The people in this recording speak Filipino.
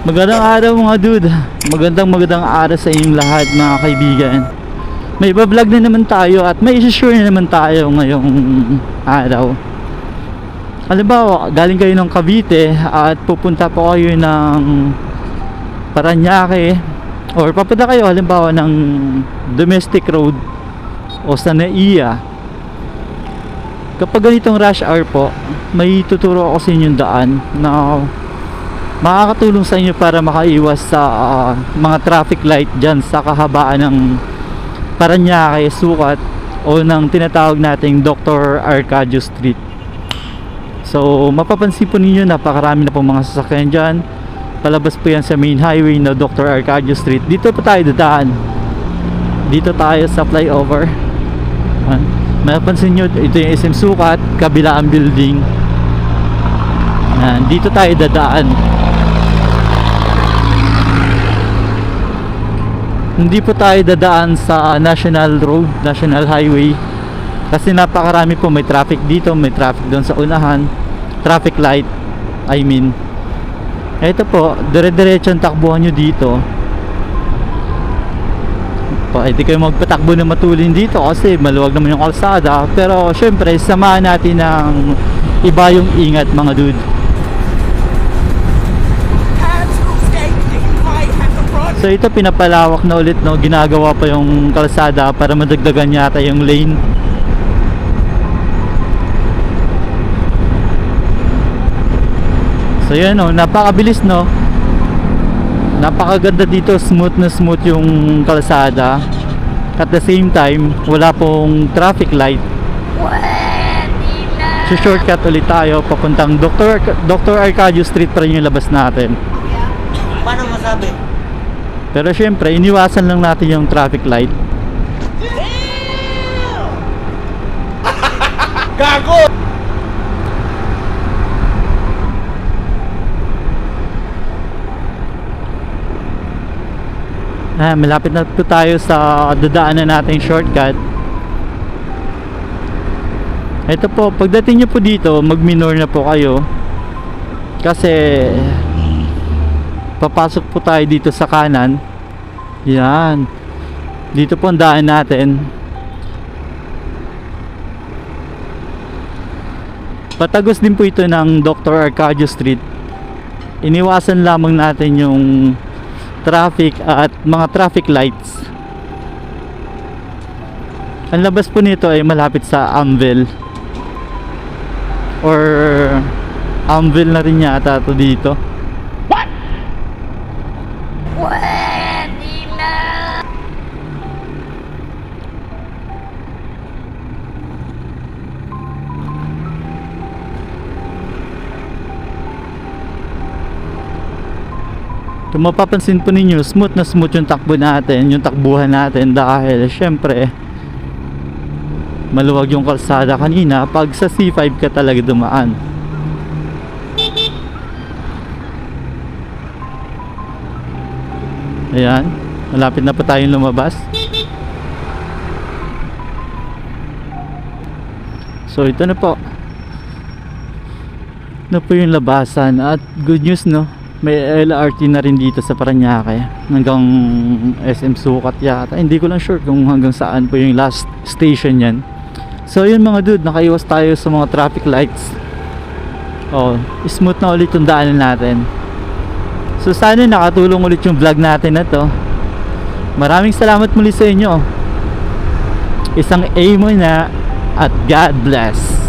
Magandang araw mga dude. Magandang magandang araw sa inyong lahat mga kaibigan. May vlog na naman tayo at may isi-share na naman tayo ngayong araw. Halimbawa, galing kayo ng Cavite at pupunta po kayo ng Paranaque or papunta kayo halimbawa ng domestic road o sa NAIA. Kapag ganitong rush hour po, may tuturo ako sa inyong daan na makakatulong sa inyo para makaiwas sa ah, mga traffic light dyan sa kahabaan ng Paranaque, Sukat o ng tinatawag nating Dr. Arcadio Street. So, mapapansin po ninyo napakarami na po mga sasakyan dyan. Palabas po yan sa main highway na Dr. Arcadio Street. Dito po tayo dadaan. Dito tayo sa flyover. Mapapansin nyo, ito yung SM Sukat, kabila ang building. Ayan, dito tayo dadaan. Hindi po tayo dadaan sa National Road, National Highway. Kasi napakarami po, may traffic dito, may traffic doon sa unahan. Traffic light, I mean. Ito po, dire-diretso ang takbuhan nyo dito. Pwede kayo magpatakbo na matulin dito kasi maluwag naman yung kalsada. Pero syempre, samahan natin ng iba yung ingat mga dude. So ito pinapalawak na ulit no, ginagawa pa yung kalsada para madagdagan yata yung lane. So yan no, napakabilis no. Napakaganda dito, smooth na smooth yung kalsada. At the same time, wala pong traffic light. So shortcut ulit tayo papuntang Dr. Dr. Arcadio Street pa rin yung labas natin. Paano masabi? Pero syempre, iniwasan lang natin yung traffic light. Gago! Ah, malapit na po tayo sa dadaanan nating shortcut. Ito po, pagdating nyo po dito, mag-minor na po kayo. Kasi papasok po tayo dito sa kanan. Yan. Dito po ang daan natin. Patagos din po ito ng Dr. Arcadio Street. Iniwasan lamang natin yung traffic at mga traffic lights. Ang labas po nito ay malapit sa Amville. Or Amville na rin yata to dito. Kung mapapansin po ninyo, smooth na smooth yung takbo natin, yung takbuhan natin dahil syempre maluwag yung kalsada kanina pag sa C5 ka talaga dumaan. Ayan, malapit na po tayong lumabas. So ito na po. Na po yung labasan at good news no may LRT na rin dito sa Paranaque hanggang SM Sukat yata. Hindi ko lang sure kung hanggang saan po yung last station yan. So yun mga dude nakaiwas tayo sa mga traffic lights. Oh smooth na ulit yung daanan natin. So sana nakatulong ulit yung vlog natin na to. Maraming salamat muli sa inyo. Isang A mo na at God bless